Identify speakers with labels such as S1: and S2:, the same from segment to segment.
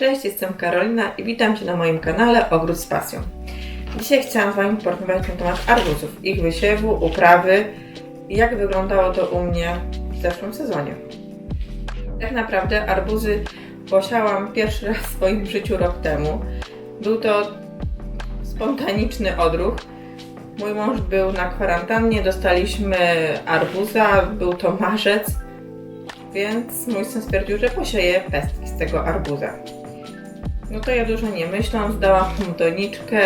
S1: Cześć, jestem Karolina i witam Cię na moim kanale Ogród z Pasją. Dzisiaj chciałam z Wami porozmawiać na temat arbuzów, ich wysiewu, uprawy i jak wyglądało to u mnie w zeszłym sezonie. Tak naprawdę arbuzy posiałam pierwszy raz w swoim życiu rok temu. Był to spontaniczny odruch. Mój mąż był na kwarantannie, dostaliśmy arbuza, był to marzec, więc mój syn stwierdził, że posieje pestki z tego arbuza. No to ja dużo nie myśląc, dałam mu doniczkę,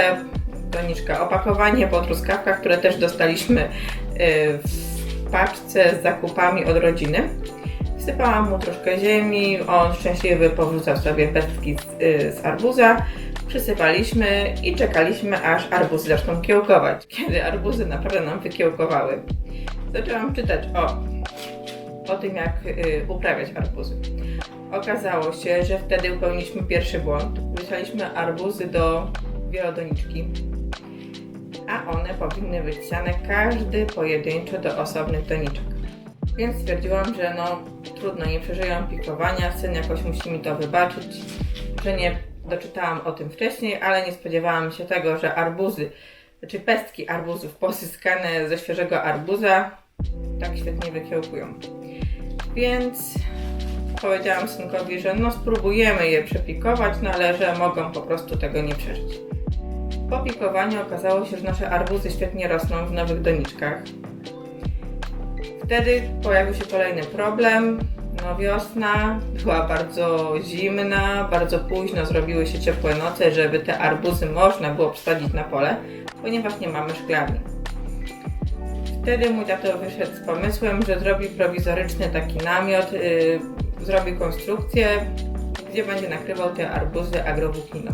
S1: doniczka opakowanie po truskawkach, które też dostaliśmy y, w paczce z zakupami od rodziny. Wsypałam mu troszkę ziemi, on szczęśliwy powrzucał sobie pestki z, y, z arbuza. Przysypaliśmy i czekaliśmy, aż arbuzy zaczną kiełkować. Kiedy arbuzy naprawdę nam wykiełkowały, zaczęłam czytać o, o tym, jak y, uprawiać arbuzy. Okazało się, że wtedy popełniliśmy pierwszy błąd. Wysłaliśmy arbuzy do wielodoniczki, a one powinny być siane każdy pojedynczo do osobnych doniczek. Więc stwierdziłam, że no trudno, nie przeżyją pikowania, syn jakoś musi mi to wybaczyć, że nie doczytałam o tym wcześniej, ale nie spodziewałam się tego, że arbuzy, czy pestki arbuzów pozyskane ze świeżego arbuza tak świetnie wykiełkują. Więc powiedziałam synkowi, że no spróbujemy je przepikować, no ale że mogą po prostu tego nie przeżyć. Po pikowaniu okazało się, że nasze arbuzy świetnie rosną w nowych doniczkach. Wtedy pojawił się kolejny problem. No wiosna była bardzo zimna, bardzo późno zrobiły się ciepłe noce, żeby te arbuzy można było wsadzić na pole, ponieważ nie mamy szklarni. Wtedy mój tato wyszedł z pomysłem, że zrobi prowizoryczny taki namiot, zrobi konstrukcję, gdzie będzie nakrywał te arbuzy agrowłókniną.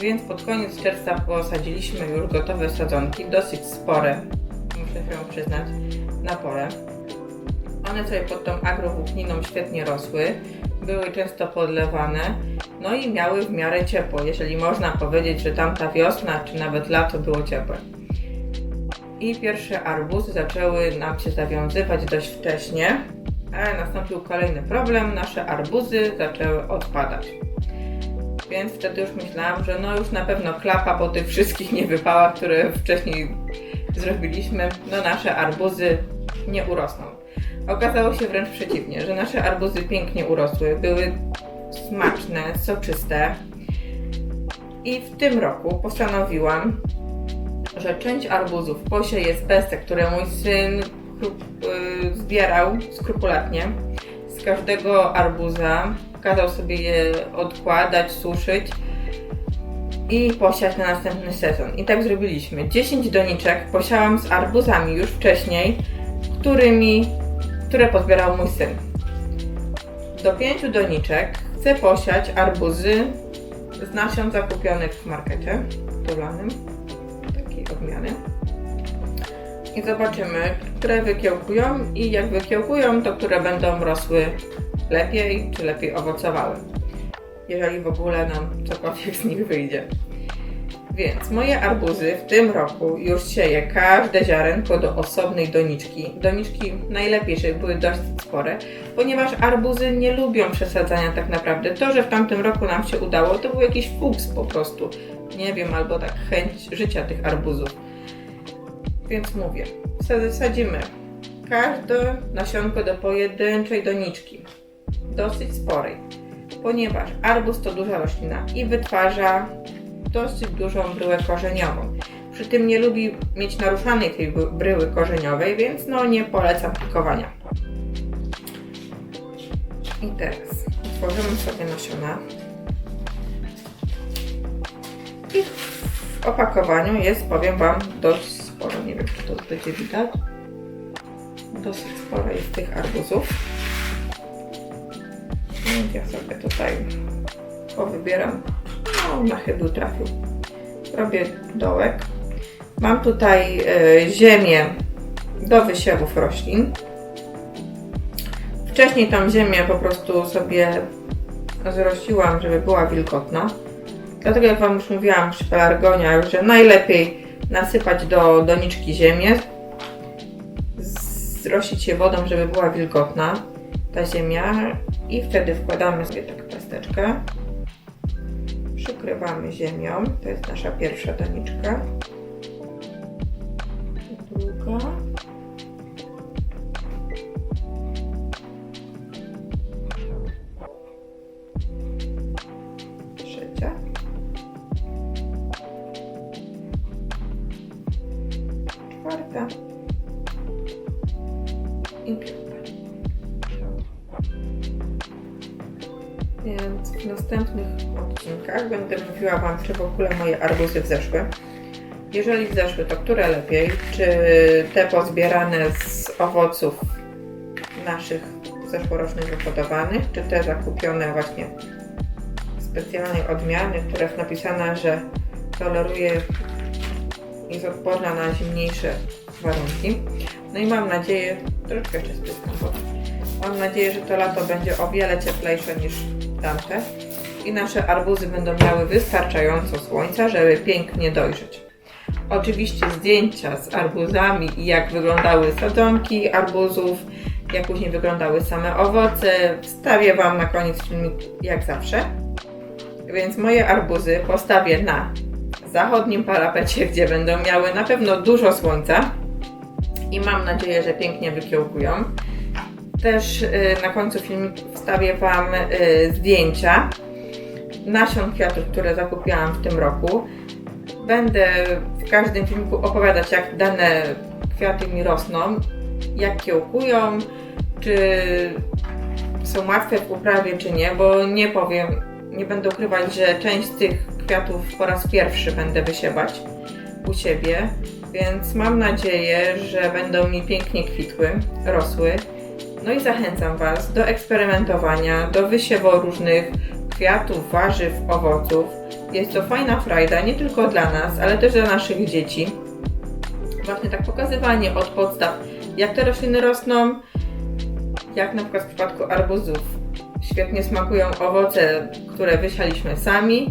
S1: Więc pod koniec czerwca posadziliśmy już gotowe sadzonki, dosyć spore, muszę się przyznać, na pole. One sobie pod tą agrowłókniną świetnie rosły, były często podlewane, no i miały w miarę ciepło, jeżeli można powiedzieć, że tamta wiosna czy nawet lato było ciepłe. I pierwsze arbuzy zaczęły nam się zawiązywać dość wcześnie, ale nastąpił kolejny problem, nasze arbuzy zaczęły odpadać. Więc wtedy już myślałam, że no już na pewno klapa po tych wszystkich niewypałach, które wcześniej zrobiliśmy, no nasze arbuzy nie urosną. Okazało się wręcz przeciwnie, że nasze arbuzy pięknie urosły, były smaczne, soczyste. I w tym roku postanowiłam, że część arbuzów posieję z pestek, które mój syn zbierał skrupulatnie. Z każdego arbuza kazał sobie je odkładać, suszyć i posiać na następny sezon. I tak zrobiliśmy. 10 doniczek posiałam z arbuzami już wcześniej, którymi, które pozbierał mój syn. Do 5 doniczek chcę posiać arbuzy z nasion zakupionych w markecie tulanym, takiej odmiany. I zobaczymy, które wykiełkują i jak wykiełkują, to które będą rosły lepiej, czy lepiej owocowały. Jeżeli w ogóle nam cokolwiek z nich wyjdzie. Więc moje arbuzy w tym roku już sieję każde ziarenko do osobnej doniczki. Doniczki najlepiej, żeby były dość spore, ponieważ arbuzy nie lubią przesadzania tak naprawdę. To, że w tamtym roku nam się udało, to był jakiś fuks po prostu. Nie wiem, albo tak chęć życia tych arbuzów. Więc mówię, sadzimy każde nasionko do pojedynczej doniczki, dosyć sporej, ponieważ arbuz to duża roślina i wytwarza dosyć dużą bryłę korzeniową. Przy tym nie lubi mieć naruszanej tej bryły korzeniowej, więc no nie polecam pikowania. I teraz otworzymy sobie nasiona. I w opakowaniu jest, powiem Wam, dość sporo. Nie wiem, czy to będzie widać. Dosyć sporo jest tych arbuzów. Więc ja sobie tutaj powybieram. No, na chybu trafił. Robię dołek. Mam tutaj e, ziemię do wysiewów roślin. Wcześniej tą ziemię po prostu sobie zrościłam, żeby była wilgotna. Dlatego jak Wam już mówiłam przy pelargoniach, że najlepiej nasypać do doniczki ziemię, zrościć się wodą, żeby była wilgotna ta ziemia i wtedy wkładamy sobie tak pesteczkę pokrywamy ziemią. To jest nasza pierwsza doniczka. Druga. Odcinkach będę mówiła Wam, czy w ogóle moje arbuzy wzeszły. Jeżeli wzeszły, to które lepiej? Czy te pozbierane z owoców naszych zeszłorocznych wyhodowanych, czy te zakupione właśnie specjalnej odmiany, która jest napisana, że toleruje, jest odporna na zimniejsze warunki. No i mam nadzieję, troszkę jeszcze spyskam wodę. Mam nadzieję, że to lato będzie o wiele cieplejsze niż tamte i nasze arbuzy będą miały wystarczająco słońca, żeby pięknie dojrzeć. Oczywiście zdjęcia z arbuzami i jak wyglądały sadzonki arbuzów, jak później wyglądały same owoce, wstawię Wam na koniec filmik jak zawsze. Więc moje arbuzy postawię na zachodnim parapecie, gdzie będą miały na pewno dużo słońca i mam nadzieję, że pięknie wykiełkują. Też y, na końcu filmiku wstawię Wam y, zdjęcia nasion kwiatów, które zakupiłam w tym roku. Będę w każdym filmiku opowiadać, jak dane kwiaty mi rosną, jak kiełkują, czy są łatwe w uprawie, czy nie, bo nie powiem, nie będę ukrywać, że część z tych kwiatów po raz pierwszy będę wysiewać u siebie, więc mam nadzieję, że będą mi pięknie kwitły, rosły. No i zachęcam Was do eksperymentowania, do wysiewu różnych kwiatów, warzyw, owoców. Jest to fajna frajda nie tylko dla nas, ale też dla naszych dzieci. Właśnie tak pokazywanie od podstaw, jak te rośliny rosną, jak na przykład w przypadku arbuzów. Świetnie smakują owoce, które wysialiśmy sami,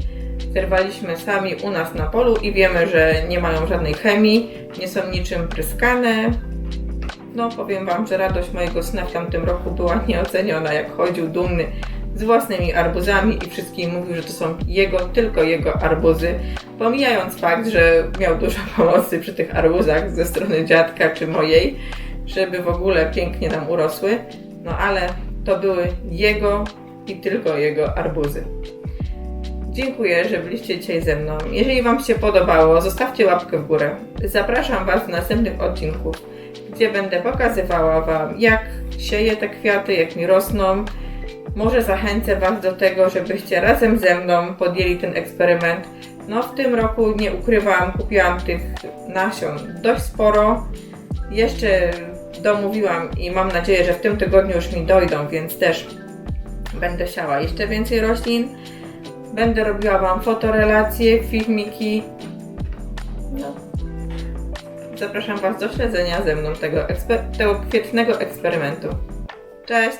S1: zerwaliśmy sami u nas na polu i wiemy, że nie mają żadnej chemii, nie są niczym pryskane. No powiem Wam, że radość mojego syna w tamtym roku była nieoceniona, jak chodził dumny z własnymi arbuzami i wszystkim mówił, że to są jego, tylko jego arbuzy, pomijając fakt, że miał dużo pomocy przy tych arbuzach ze strony dziadka czy mojej, żeby w ogóle pięknie nam urosły, no ale to były jego i tylko jego arbuzy. Dziękuję, że byliście dzisiaj ze mną. Jeżeli Wam się podobało, zostawcie łapkę w górę. Zapraszam Was do następnych odcinków, gdzie będę pokazywała Wam, jak sieję te kwiaty, jak mi rosną. Może zachęcę Was do tego, żebyście razem ze mną podjęli ten eksperyment. No w tym roku nie ukrywam, kupiłam tych nasion dość sporo. Jeszcze domówiłam i mam nadzieję, że w tym tygodniu już mi dojdą, więc też będę siała jeszcze więcej roślin. Będę robiła Wam fotorelacje, filmiki. No. Zapraszam Was do śledzenia ze mną tego, eksper- tego kwietnego eksperymentu. Cześć!